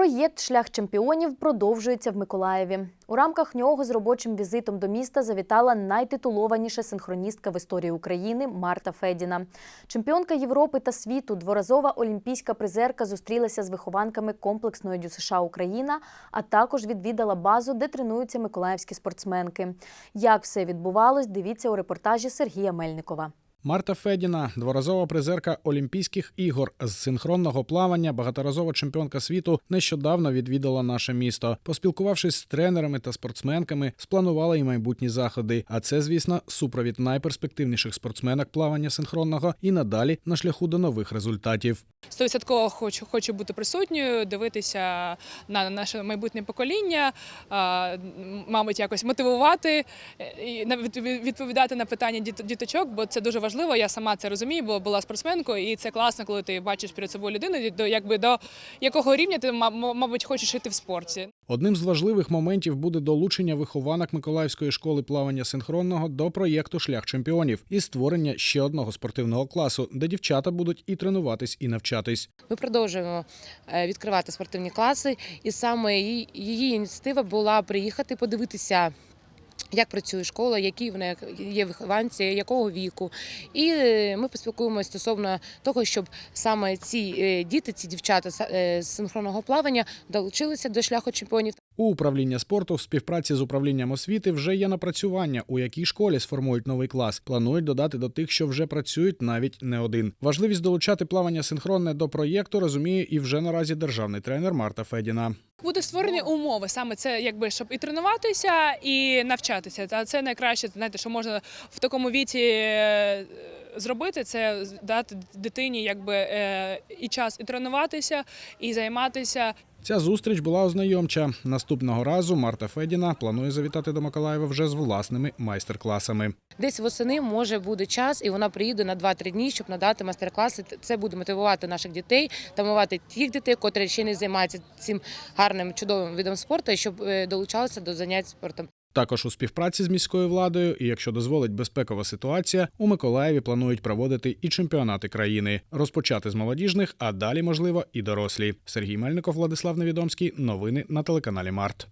Проєкт Шлях чемпіонів продовжується в Миколаєві. У рамках нього з робочим візитом до міста завітала найтитулованіша синхроністка в історії України Марта Федіна. Чемпіонка Європи та світу, дворазова олімпійська призерка зустрілася з вихованками комплексної ДЮСШ Україна, а також відвідала базу, де тренуються миколаївські спортсменки. Як все відбувалось, дивіться у репортажі Сергія Мельникова. Марта Федіна, дворазова призерка Олімпійських ігор з синхронного плавання, багаторазова чемпіонка світу, нещодавно відвідала наше місто. Поспілкувавшись з тренерами та спортсменками, спланувала і майбутні заходи. А це, звісно, супровід найперспективніших спортсменок плавання синхронного і надалі на шляху до нових результатів. Стовідсотково хочу, хочу бути присутньою, дивитися на наше майбутнє покоління, мабуть, якось мотивувати е, і відповідати на питання діт- діточок, бо це дуже важливо. Я сама це розумію, бо була спортсменкою, і це класно, коли ти бачиш перед собою людину, до якби до якого рівня ти ма- мабуть хочеш йти в спорті. Одним з важливих моментів буде долучення вихованок Миколаївської школи плавання синхронного до проєкту Шлях чемпіонів і створення ще одного спортивного класу, де дівчата будуть і тренуватись, і навчатись. Ми продовжуємо е, відкривати спортивні класи, і саме її ініціатива була приїхати подивитися. Як працює школа, які в неї є вихованці, якого віку, і е, ми поспілкуємося стосовно того, щоб саме ці е, діти, ці дівчата е, з синхронного плавання долучилися до шляху чемпіонів У управління спорту в співпраці з управлінням освіти вже є напрацювання, у якій школі сформують новий клас. Планують додати до тих, що вже працюють, навіть не один. Важливість долучати плавання синхронне до проєкту розуміє і вже наразі державний тренер Марта Федіна. Буде створені умови саме це, якби щоб і тренуватися, і навчатися. Та це найкраще, знаєте, що можна в такому віці е, зробити, це дати дитині якби е, і час і тренуватися, і займатися. Ця зустріч була ознайомча. Наступного разу Марта Федіна планує завітати до Миколаєва вже з власними майстер-класами. Десь восени може буде час, і вона приїде на 2-3 дні, щоб надати майстер-класи. Це буде мотивувати наших дітей та мотивувати тих дітей, котрі ще не займаються цим гарним чудовим видом спорту, щоб е, долучалися до занять спортом. Також у співпраці з міською владою, і якщо дозволить безпекова ситуація, у Миколаєві планують проводити і чемпіонати країни, розпочати з молодіжних, а далі, можливо, і дорослі. Сергій Мельников, Владислав Невідомський. Новини на телеканалі Март.